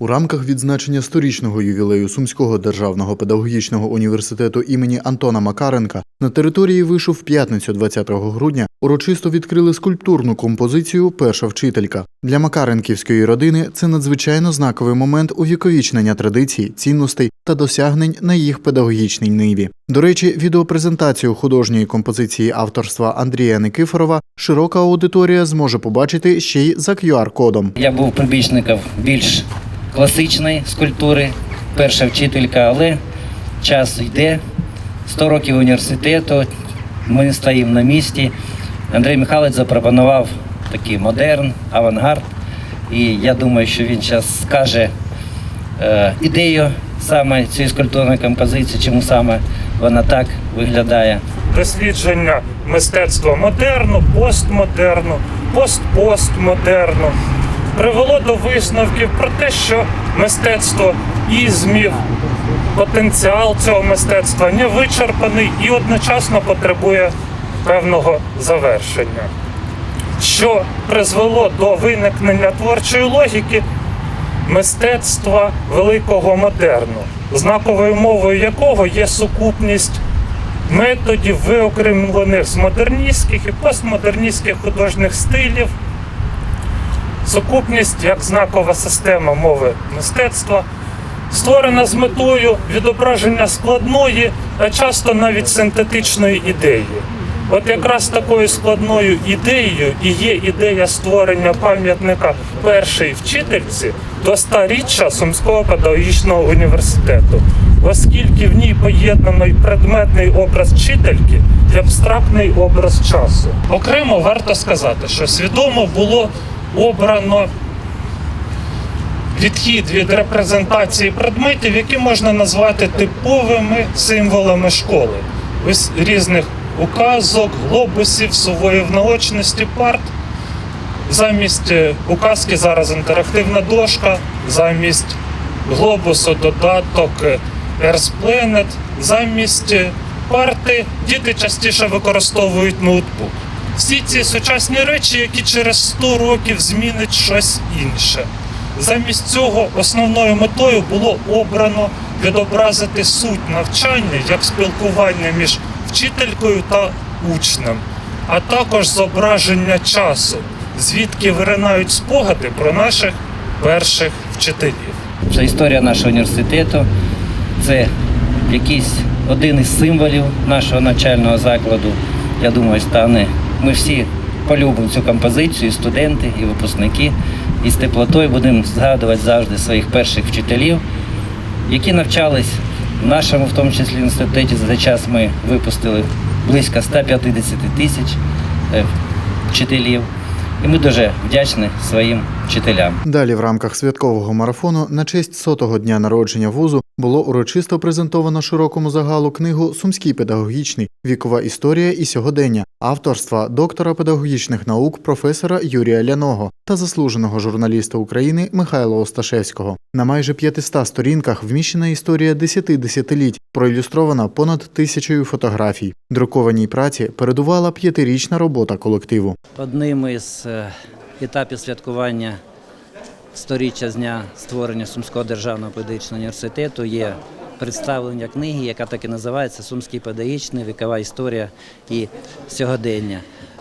У рамках відзначення сторічного ювілею Сумського державного педагогічного університету імені Антона Макаренка на території вишу в п'ятницю 20 грудня урочисто відкрили скульптурну композицію Перша вчителька. Для Макаренківської родини це надзвичайно знаковий момент увіковічнення традицій, цінностей та досягнень на їх педагогічній ниві. До речі, відеопрезентацію художньої композиції авторства Андрія Никифорова широка аудиторія зможе побачити ще й за QR-кодом. Я був прибічником більш класичної скульптури, перша вчителька, але час йде. 100 років університету, ми стоїмо на місці. Андрій Михайлович запропонував такий модерн, авангард. І я думаю, що він зараз скаже е, ідею саме цієї скульптурної композиції, чому саме вона так виглядає. дослідження мистецтва модерну, постмодерну, постпостмодерну привело до висновків про те, що мистецтво ізмів, потенціал цього мистецтва не вичерпаний і одночасно потребує певного завершення, що призвело до виникнення творчої логіки мистецтва великого модерну, знаковою мовою якого є сукупність методів, виокремлених з модерністських і постмодерністських художніх стилів, сукупність як знакова система мови мистецтва, створена з метою відображення складної, а часто навіть синтетичної ідеї. От якраз такою складною ідеєю і є ідея створення пам'ятника першій вчительці до 100-річчя Сумського педагогічного університету, оскільки в ній поєднаний предметний образ вчительки і абстрактний образ часу. Окремо варто сказати, що свідомо було обрано відхід від репрезентації предметів, які можна назвати типовими символами школи. Ось різних указок, глобусів, сувоїв наочності, парт. Замість е, указки зараз інтерактивна дошка, замість глобусу додаток е, Earth Planet, замість е, парти діти частіше використовують ноутбук. Всі ці сучасні речі, які через 100 років змінять щось інше. Замість цього основною метою було обрано відобразити суть навчання як спілкування між вчителькою та учнем, а також зображення часу, звідки виринають спогади про наших перших вчителів. Це історія нашого університету, це якийсь один із символів нашого навчального закладу. Я думаю, стане. Ми всі полюбимо цю композицію, і студенти, і випускники. І з теплотою будемо згадувати завжди своїх перших вчителів, які навчались в нашому, в тому числі інституті. За час ми випустили близько 150 тисяч е, вчителів. І ми дуже вдячні своїм вчителям. Далі в рамках святкового марафону на честь сотого дня народження вузу було урочисто презентовано широкому загалу книгу Сумський педагогічний вікова історія і сьогодення авторства доктора педагогічних наук професора Юрія Ляного та заслуженого журналіста України Михайла Осташевського. На майже 500 сторінках вміщена історія 10 десятиліть, проілюстрована понад тисячою фотографій. Друкованій праці передувала п'ятирічна робота колективу. Одним із е, етапів святкування сторіччя з дня створення Сумського державного педагогічного університету є представлення книги, яка так і називається Сумський педагогічний вікова історія і сьогодення.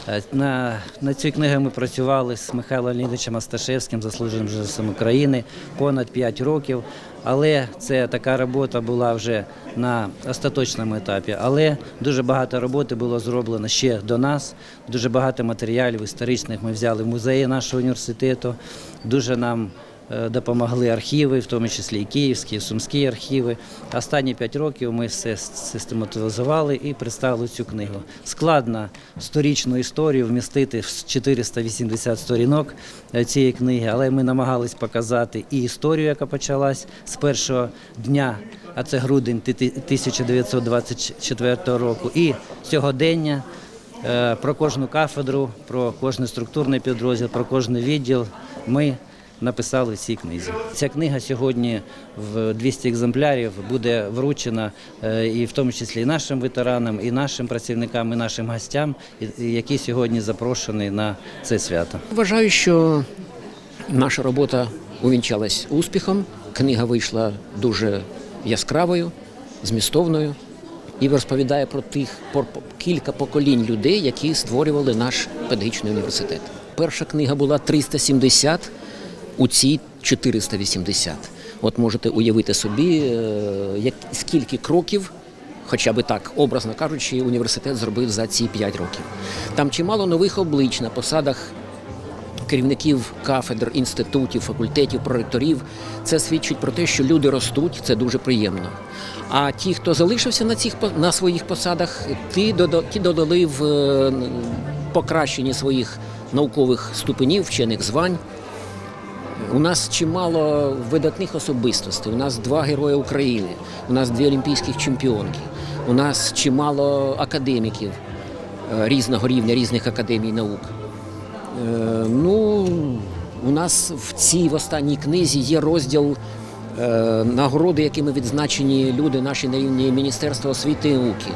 Е, На, на цій книгі ми працювали з Михайлом Леонідовичем Асташевським, заслуженим журналістом України, понад 5 років. Але це така робота була вже на остаточному етапі. Але дуже багато роботи було зроблено ще до нас. Дуже багато матеріалів історичних ми взяли в музеї нашого університету. Дуже нам допомогли архіви, в тому числі і київські, і сумські архіви. Останні п'ять років ми все систематизували і представили цю книгу. Складно сторічну історію вмістити в 480 сторінок е, цієї книги, але ми намагались показати і історію, яка почалась з першого дня, а це грудень 1924 року, і сьогодення. Е, Про кожну кафедру, про кожний структурний підрозділ, про кожний відділ ми написали в цій книзі. Ця книга сьогодні в 200 екземплярів буде вручена е, і в тому числі і нашим ветеранам, і нашим працівникам, і нашим гостям, які сьогодні запрошені на це свято. Вважаю, що наша робота увінчалась успіхом. Книга вийшла дуже яскравою, змістовною і розповідає про тих про кілька поколінь людей, які створювали наш педагогічний університет. Перша книга була 370, у цій 480. От можете уявити собі, е, як, скільки кроків, хоча би так, образно кажучи, університет зробив за ці 5 років. Там чимало нових облич на посадах керівників кафедр, інститутів, факультетів, проректорів. Це свідчить про те, що люди ростуть, це дуже приємно. А ті, хто залишився на цих на своїх посадах, ті ті додали в е, покращенні своїх наукових ступенів, вчених звань. У нас чимало видатних особистостей. У нас два герої України, у нас дві олімпійських чемпіонки, у нас чимало академіків е, різного рівня, різних академій наук. Е, Ну, у нас в цій в останній книзі є розділ е, нагороди, якими відзначені люди наші на рівні Міністерства освіти і науки,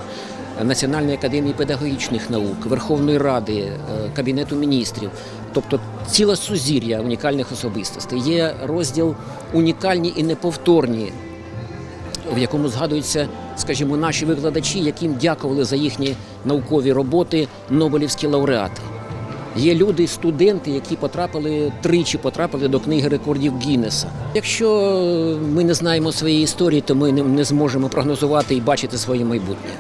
Національної академії педагогічних наук, Верховної Ради, е, Кабінету міністрів, тобто ціле сузір'я унікальних особистостей. Є розділ унікальні і неповторні в якому згадуються, скажімо, наші викладачі, яким дякували за їхні наукові роботи Нобелівські лауреати. Є люди, студенти, які потрапили тричі потрапили до книги рекордів Гіннеса. Якщо ми не знаємо своєї історії, то ми не зможемо прогнозувати і бачити своє майбутнє.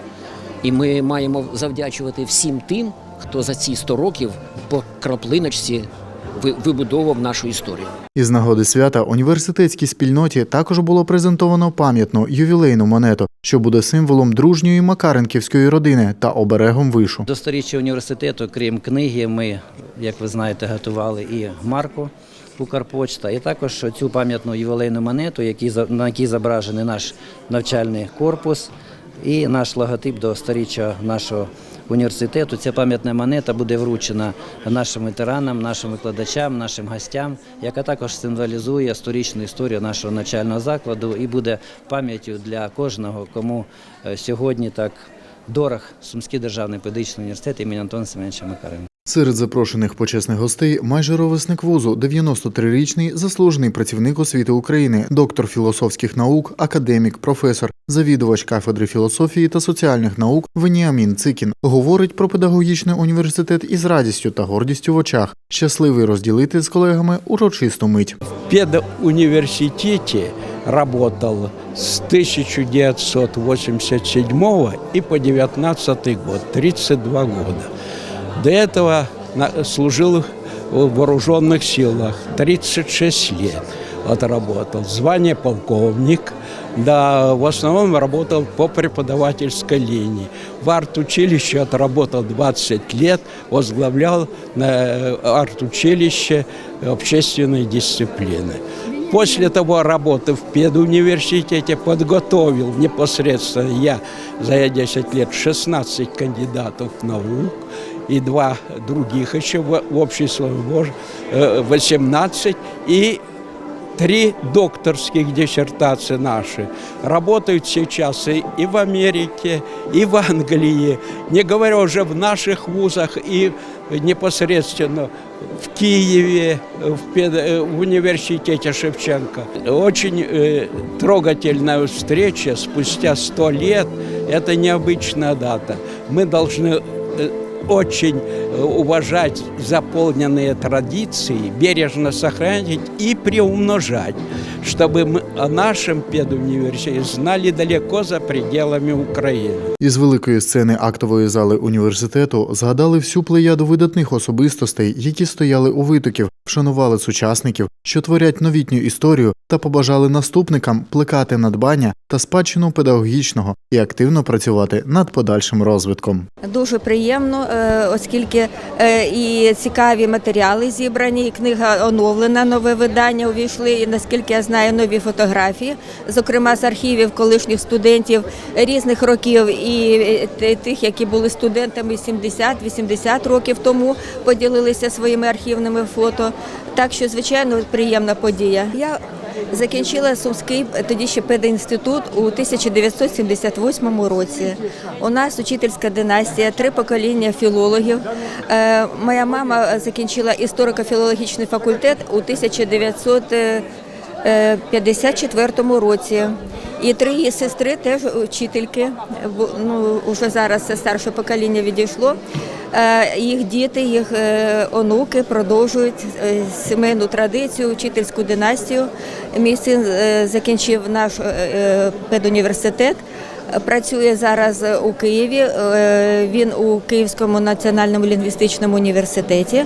І ми маємо завдячувати всім тим, хто за ці 100 років по краплиночці ви- вибудовував нашу історію. Із нагоди свята університетській спільноті також було презентовано пам'ятну ювілейну монету, що буде символом дружньої макаренківської родини та оберегом вишу. До сторіччя університету, крім книги, ми, як ви знаєте, готували і марку Укрпочта, і також цю пам'ятну ювілейну монету, на якій зображений наш навчальний корпус і наш логотип до сторіччя нашого університету. Ця пам'ятна монета буде вручена нашим ветеранам, нашим викладачам, нашим гостям, яка також символізує сторічну історію нашого навчального закладу і буде пам'яттю для кожного, кому е, сьогодні так дорог Сумський державний педагогічний університет імені Антона Семеновича Макаренка. Серед запрошених почесних гостей майже ровесник вузу, 93-річний заслужений працівник освіти України, доктор філософських наук, академік, професор, завідувач кафедри філософії та соціальних наук Веніамін Цикін говорить про педагогічний університет із радістю та гордістю в очах, щасливий розділити з колегами урочисту мить. В педуниверситете работал с 1987 и по 19 год, 32 года. До этого служил в вооруженных силах, 36 лет отработал. Звание полковник, да, в основном работал по преподавательской линии. В арт-училище отработал 20 лет, возглавлял э, арт-училище общественной дисциплины. После того работы в педуниверситете подготовил непосредственно я за 10 лет 16 кандидатов наук и два других еще в в обществе мож- э, 18 и три докторских диссертации наши работают сейчас и, и в Америке, и в Англии, не говоря уже в наших вузах и непосредственно в Киеве, в, пед- э, в университете Шевченко. Очень э, трогательная встреча спустя сто лет. Это необычная дата. Мы должны э, очень э, уважать заполненные традиции, бережно сохранить и приумножать, чтобы мы о нашем педуниверситете знали далеко за пределами Украины. Із великої сцени актової зали університету згадали всю плеяду видатних особистостей, які стояли у витоків, вшанували сучасників, що творять новітню історію, та побажали наступникам плекати надбання та спадщину педагогічного і активно працювати над подальшим розвитком. Дуже приємно, е, оскільки е, і цікаві матеріали зібрані, і книга оновлена, нове видання увійшли, і наскільки я знаю, нові фотографії, зокрема з архівів колишніх студентів різних років і е, тих, які були студентами 70-80 років тому, поділилися своїми архівними фото. Так що, звичайно, приємна подія. Я Закінчила Сумський е, тоді ще пединститут у 1978 році. У нас учительська династія, три покоління філологів. Е, Моя мама закінчила історико-філологічний факультет у 1954 році. І три її сестри теж учительки. Ну, вже зараз це старше покоління відійшло. Е, Їх діти, їх е, онуки продовжують е, сімейну традицію, учительську династію. Мій син закінчив наш педуніверситет. Працює зараз у Києві. Е, Він у Київському національному лінгвістичному університеті.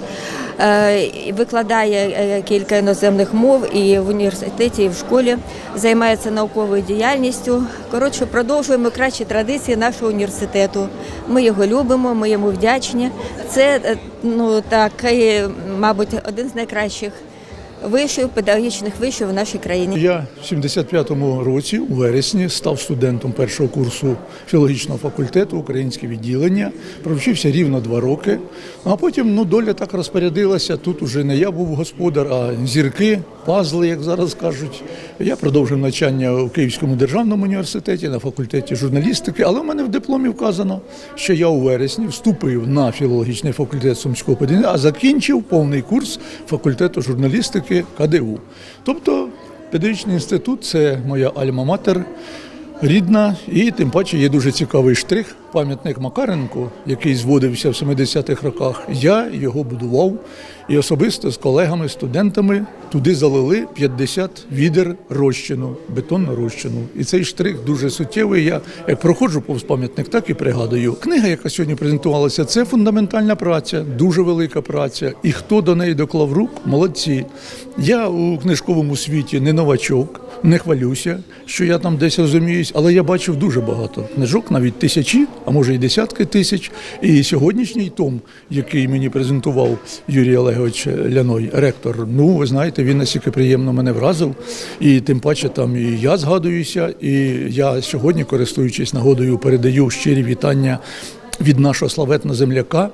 Е, Викладає е, кілька іноземних мов і в університеті, і в школі. Займається науковою діяльністю. Коротше, продовжуємо кращі традиції нашого університету. Ми його любимо, ми йому вдячні. Це ну такий, мабуть, один з найкращих вишів, педагогічних вишів в нашій країні. Я в 75-му році, у вересні, став студентом першого курсу філологічного факультету, українське відділення. Провчився рівно два роки. А потім ну, доля так розпорядилася. Тут уже не я був господар, а зірки, пазли, як зараз кажуть. Я продовжив навчання у Київському державному університеті на факультеті журналістики, але в мене в дипломі вказано, що я у вересні вступив на філологічний факультет Сумського педагогічного, а закінчив повний курс факультету журналістики КДУ. Тобто Педагогічний інститут це моя альма-матер рідна, і тим паче є дуже цікавий штрих. Пам'ятник Макаренку, який зводився в 70-х роках. Я його будував і особисто з колегами, студентами туди залили 50 відер розчину, бетонну розчину. І цей штрих дуже суттєвий. Я як проходжу повз пам'ятник, так і пригадую. Книга, яка сьогодні презентувалася, це фундаментальна праця, дуже велика праця. І хто до неї доклав рук, молодці. Я у книжковому світі не новачок, не хвалюся, що я там десь розуміюсь, але я бачив дуже багато книжок, навіть тисячі, а може і десятки тисяч. І сьогоднішній том, який мені презентував Юрій Олегович Ляной, ректор, ну ви знаєте, він настільки приємно мене вразив. І тим паче там і я згадуюся, і я сьогодні, користуючись нагодою, передаю щирі вітання від нашого славетного земляка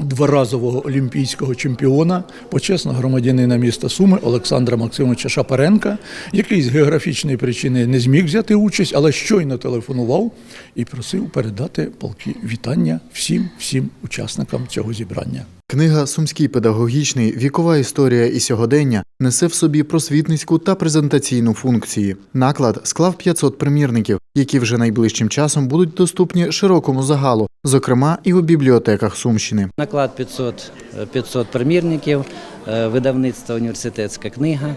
дворазового олімпійського чемпіона, почесного громадянина міста Суми Олександра Максимовича Шапаренка, який з географічної причини не зміг взяти участь, але щойно телефонував і просив передати полки вітання всім всім учасникам цього зібрання. Книга Сумський педагогічний вікова історія і сьогодення несе в собі просвітницьку та презентаційну функції. Наклад склав 500 примірників, які вже найближчим часом будуть доступні широкому загалу, зокрема і у бібліотеках Сумщини. Наклад 500, е, 500 примірників, е, видавництво університетська книга.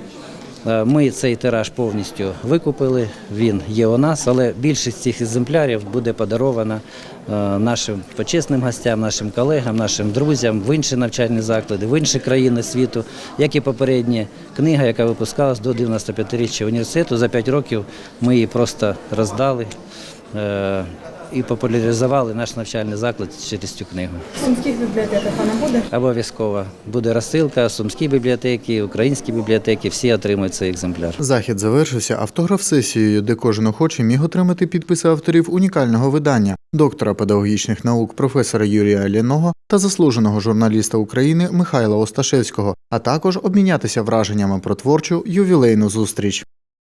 Е, Ми цей тираж повністю викупили, він є у нас, але більшість цих екземплярів буде подарована е, нашим почесним гостям, нашим колегам, нашим друзям в інші навчальні заклади, в інші країни світу, як і попередня книга, яка випускалась до 95-річчя університету. За 5 років ми її просто роздали е, і популяризували наш навчальний заклад через цю книгу. В сумських бібліотеках вона буде? Обов'язково буде розсилка, сумські бібліотеки, українські бібліотеки, всі отримують цей екземпляр. Захід завершився автограф-сесією, де кожен охочий міг отримати підписи авторів унікального видання, доктора педагогічних наук професора Юрія Ляного та заслуженого журналіста України Михайла Осташевського, а також обмінятися враженнями про творчу ювілейну зустріч.